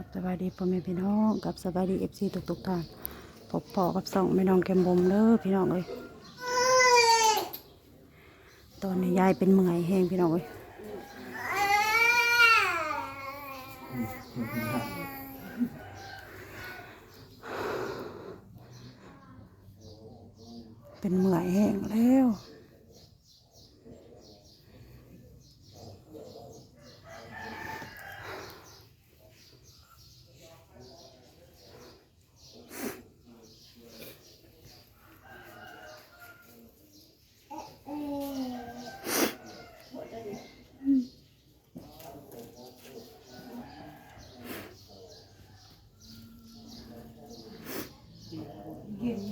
ครับสบายดีพ่อแม่พี่น้องกับสบายดีเอฟซีทุกทุกท่านพบพอกับสองแม่น้องแกมบมเด้อพี่น้องเอ้ยตอนนี้ยายเป็นเมื่อยแห้งพี่น้องเอ้ยเป็นเมื่อยแห้งแล้ว อย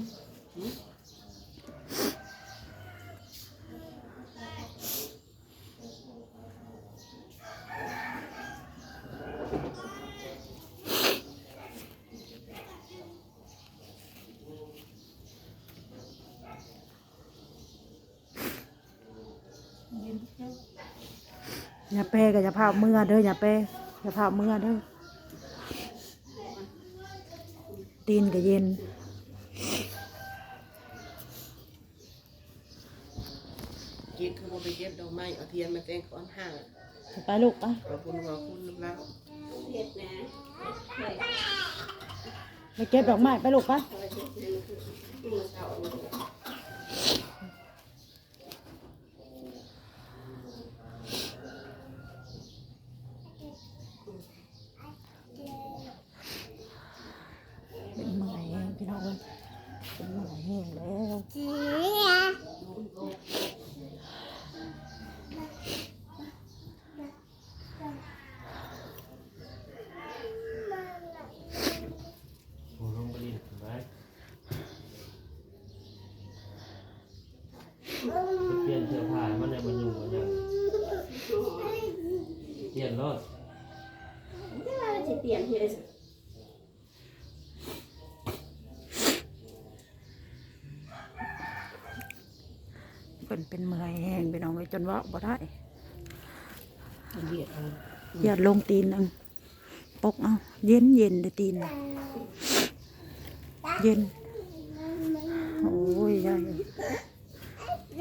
่าเป้ก็อย่าพาเมื่อเด้ออย่าเป้อย่าพาเมื่อเด้อตีนก็เย็น ก็บคือบ่ไปเก็บดอกไม้เอาเทียนมาแต่งก้อนห่างไปลูกไปเอาบุญขอคุณลูกแล้วไปเก็บดอกไม้ไปลูกไปเป็นเมื่อยแห้งพี่น้องเอ้ยเป็นเมื่อยแห้งแล้ว โอ้ลงไปดิเห็นไหม เปลี่ยนเสื้อผ้ามันเนี่ยมันอยู่มันยังเปลี่ยนรถสิเปลี่ยนเฮ็ดเป็นเป็นเมื่อยแห้งพี่น้องเอ้ยจนว่าบ่ได้เบียดเอาอย่าลงตีนอังปกเอาเย็นเย็นเลยตีนน่ะเย็นโอ้ยยาย ต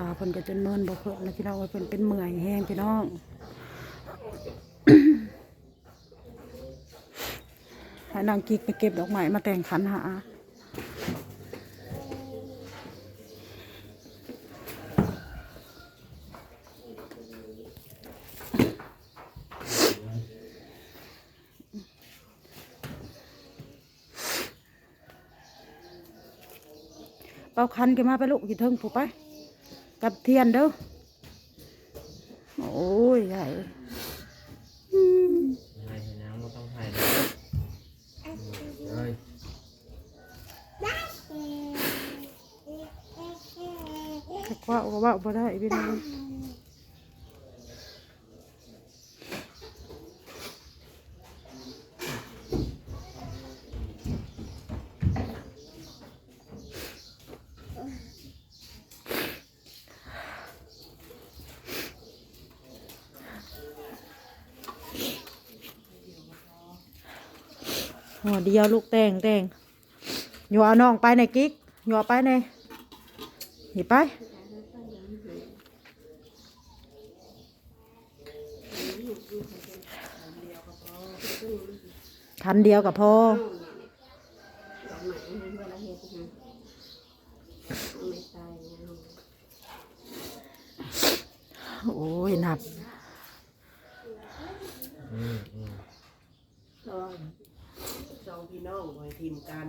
าเพิ่นก็จนเมินบ่เพิ่นนะพี่น้องว่าเพิ่นเป็นเมื่อยแห้งพี่น้อง นางกิกไปเก็บดอกไม้มาแต่งขันหาเป่าคันกันมาไปลูกกี่เทิงผูกไป กับเทียนเด้อ โอ้ยใหญ่ ยังไงเห็นน้ำก็ต้องถ่ายเลยเลย แต่ว่าว่าบ่ได้พี่น้องหัวเดียวลูกแตงแตงอยู่เอาน้องไปในกิ๊กอยู่ไปในหนีไป คันเดียวกับพ่อโอ้ยหนับสองสองพี่น้องไว้ทีมกัน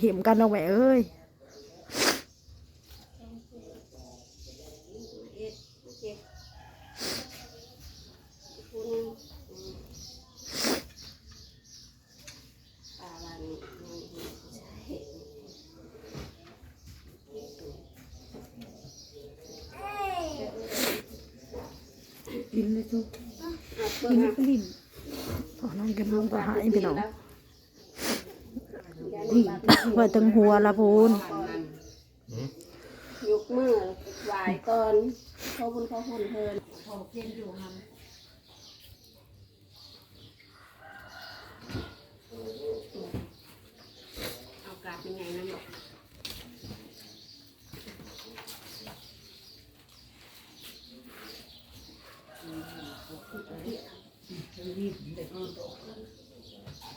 ถิ่มกันเอาแม่เอ้ยกินเลยจุกินก็ลิ้นพอนั่งกันน้องก็หายไปน้อง ไว้ตั้งหัวละพูนหืมยกมือไหวก่อนเขาบุญเขาหุ่นเพิ่นขอเพียนอยู่หันเอากาดยังไงนะบอก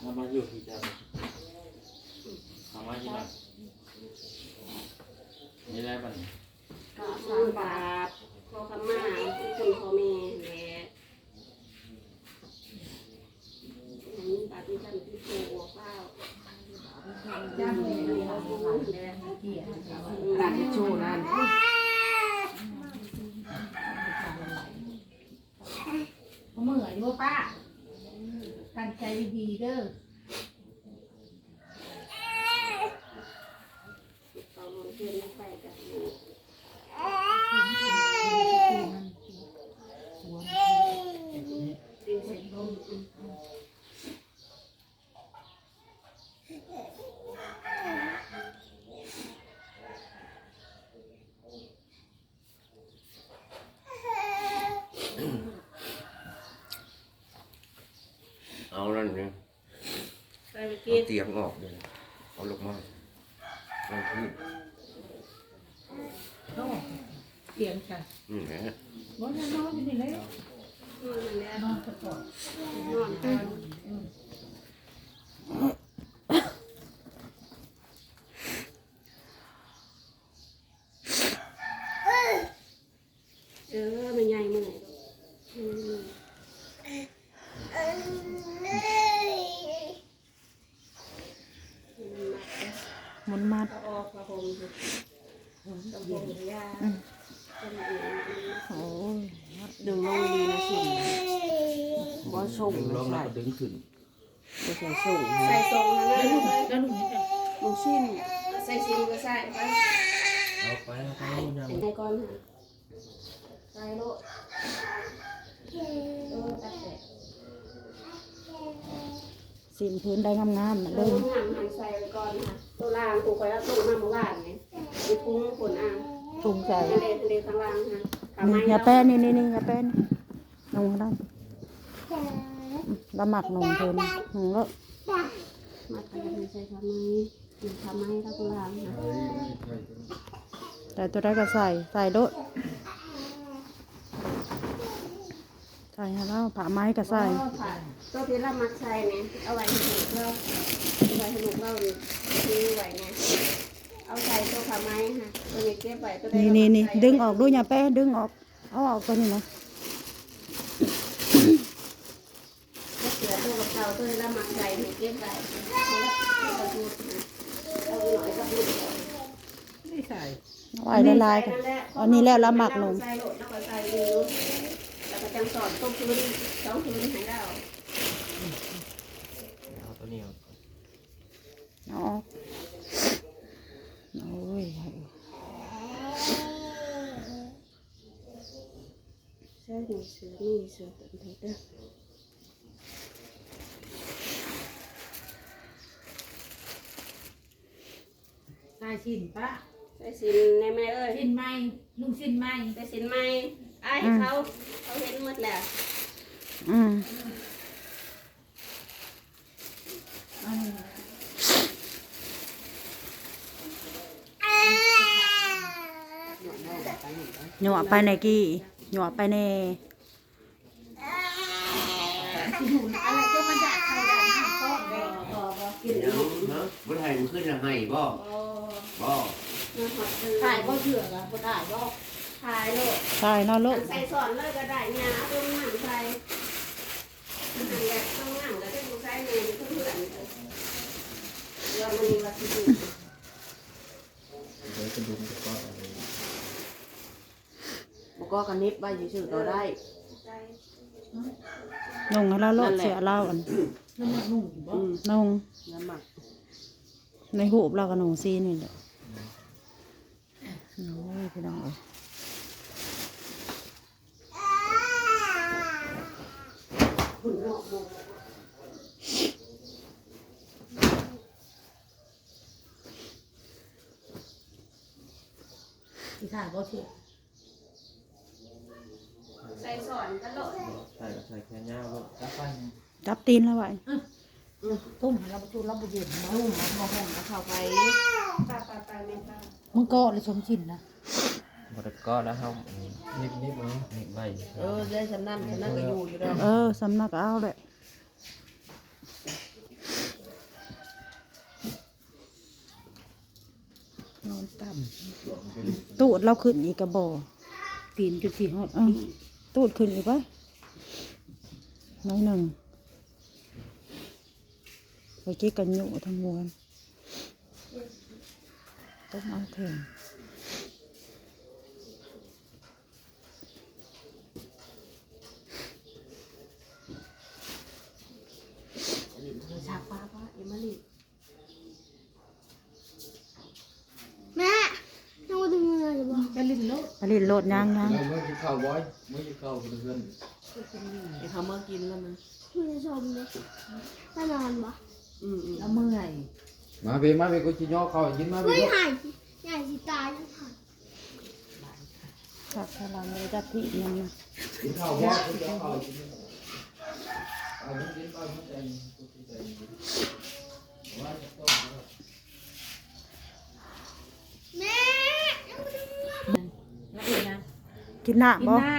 มามาอยู่ที่จัน ทำมาที่ไหนนี่ได้ปะเนี่ยกาสามบาทขอคำมาคุณพ่อแม่แหละอันนี้บาทที่ท่านที่โตออกเป้าจ้างเลยเขาพูดเลยตาทิชชู่นั่นเอามื่อยบ่ป้าตั้งใจดีๆเด้อ เขาลงเพื่อนไม่ไปกันดึงเสร็จลม เอานั่นเนี่ย ไปไป เอากินเตียงออกเลย เอาลงมาลงพื้นโน่เสียงกันนี่แหละ บ่นอนอยู่นี่เลยนอนนั่นแหละนอนกระปอดนอนก่อนเออมันใหญ่เมื่อไหร่อืม หมุนมัด เขาออกกระผมกระผมยา อืม เป็นอย่างนี้ โอ้ย ดึงลงดีนะสิบ่ส่งดึงลงแล้วก็ดึงขึ้นบ่ใส่ส่งใส่ทรงนะเลยแล้วลุงนี่ลูกชิ้นใส่ชิ้นก็ใส่ไปเอาไปแล้วก็เอายังใส่ก่อนค่ะใส่โลดเออตัดแต่สินพื้นได้งามๆนะเริ่เด้อมหั่นหั่นใส่ไปก่อนค่ะตัวล่างกูคอยเอาตุ้งมาเมื่อวานไงมีพุงผลอ่างปรุงใจทะเลทะเลข้างล่างค่ะทำ นี่ไมอย่าแป้นนี่นี่นี่อย่าแป้นลงด้านละหมักหนงเพิ่นหนงแล้วมาทำใส่ทำไมทำไมข้างล่างค่ะแต่ตัวได้ก็ใส่ใส่โดดใส่ให้เราผ่าไม้ก็ใส่ตัวที่เรามักใส่เนี่ยเอาไว้ให้ลูกเราเอาไว้ให้ลูกเราดิซื้อไว้เนี่ย เอาใส่ตัวขาไม้ค่ะตัวนี้เก็บไว้ตัวใดนี่เรานี่มันี่ใส่ดึงออกด้วยอย่าแป้ดึงออก เอาออกตัวนี้นะเสือตัวกับเขาตัวนี้เรามักใส่เนี่ยเก็บไว้เอาละเอาไปดูนะเอาหน่อยก็ดูเดี๋ยวไม่ใส่เอาไว้ละลายกันอันนี้แล้วละหมักหนงใส่โหลดแล้วก็ใส่ดูแล้วก็จังสอนต้มพื้นสองพื้นให้เราเอาตัวนี้เอาเอาออกโอ้ย ใช่มีเสือนี่เสือตัวนี้เด้อใส่ชิ้นป้าใส่สินในแม่เอ้ยชิ้นใหม่ลุงชิ้นใหม่ใส่สินไหมไอ้ายเขาเขาเห็นหมดแล้วอืมหยวไปในกี้ หยวไปในอะไรก็มันอยากเข้าได้ห้ามต้อนเลยบ่บ่กินเดี๋ยวนะบ่ไทยมันขึ้นยังไงบ่บ่บ่มาหอดซื้อถ่ายก็เชื่อกันบ่ถ่ายก็ถ่ายโลดใส่เนอลูกใส่สอนเลยก็ได้เนี่ยเอาต้นหนังใส่หนังแบบต้องหนังก็ได้ดูใส่เนี่ยเพื่อนเลยเรามันมีวัตถุดิบเดี๋ยวจะดึงก็เอา เลยบ่ก็กันนิบไว้ซื่อๆก็ได้ใส่นงให้เราโลดเสียเราอันนั่นน่ะนุ่งบ่นงน้ำหมักในหูบเรากับนงซีนี่แหละโอ้ยพี่น้องเอ้ยขุนเนาะบุกที่ถ่ายบ่สิ ใส่สอนตลอดใส่ใส่แค่เงาลูกจับไปจับตีนแล้วไว้ตุ้มเราบ่จูเราบ่เย็นเนาะนุ่มมาห่มมาเข้าไปตาตาตาแม่ตามึงก็เลยสมชินนะบริก็แล้วเขานิบนิบมั้งนิบใบเออได้ฉันนั่นฉันนั่นก็อยู่อยู่แล้วเออสำนักเอาแหละนอนตับตูดเราขึ้นอีกกระบอกตีนจุดสี่ฮอดอะ ตูดขึ้นอีกปะน้อยหนึ่งไปเจ๊กันอยู่ทั้งมวลต้องเอาแทนชาป้าป้าเอมาลี แม่น้องดูมือหน่อยจะบอก จะ ลิ้นโลดผลิตโหลดยางยางเมื่อกินข้าวบ่อยเมื่อกินข้าวเพื่อนไอ้เขามากินแล้วนะคุณจะชมเลยถ้านอนบ่อืมอืมแล้วเมื่อยมาเบมาเบกูชิย่อข้าวกินมาเบเฮ้ยหายใหญ่สิตายแล้วค่ะผักสลัดเลยจัดที่ยังนะกินข้าวบ่อยกูจะเอาข้าวกินเอากินไปกินใจกูกินใจว่าจะต้องแม่แล้วอี กนะกินน้ำกินบ่น้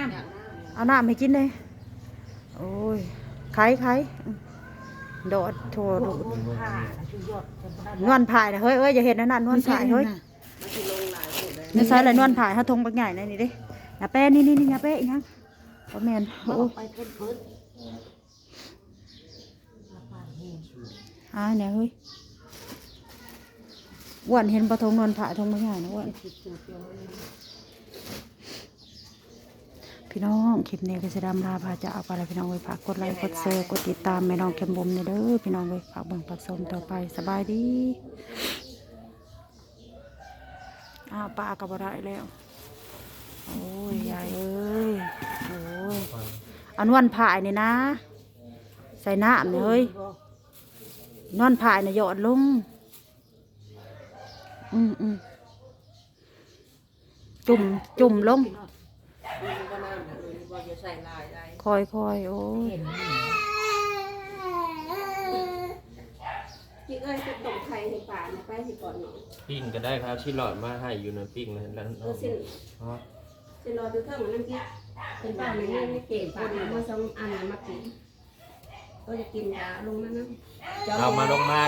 เอาน้ำให้กินเลยโอ้ยไข่ไข่อืมโดดโชว์โดดำผ้าชูยอดจะบ่ได้นวลผายนะเฮ้ยเอ้ยอย่าเห็นนะนั่นนวลผายเฮ้ยมากินลงหลายคนเลยนี่ใส่อะไรนวลผายเขาทงปักใหญ่ในนี่ดิอย่าแป้นี่นี่นี่อย่าแป้อีกนะพ่อแมนเอาโอ้ไปเพิ่นเพิ่นอ่าเนี่ยเฮ้ยอ้วนเห็นปะทงนวลผายทงปักใหญ่นะอ้วน พี่น้องคลิปนี้ก็จะดำลาพาจะเอาไปแล้วพี่น้องไว้ฝากกดไลค์กดแชร์กดติดตามแม่น้องแคมบุมเนี่ยเด้อพี่น้องไว้ฝากเบิ่งฝากชมต่อไปสบายดีอ้าวป้ากับอะไรแล้วโอ้ยยายเอ้ยโอ้ยเอานวลผายนี่นะ ใส่น้ำเนี่ยเฮ้ยนวลผายเนี่ยหยอดลงอืมอืมจุ่มจุ่มลงก็น้ำ เลยว่าจะใส่ลายได้คอยคอยโอ้ยเห็นจิ๊กเอ้ยจะต้มไข่ให้ป่านะไปสิก่อนหน่อยปิ้งก็ได้ครับที่หลอดมาให้อยู่ในปิ้งแล้วแล้วเออสิอ๋อสิรอดูเครื่องมันน้ำจิ๊กเป็นป่าในนี่ไม่เก่งป่ามาสองอันมากินก็จะกินยาลงมานะ เอามาลงมา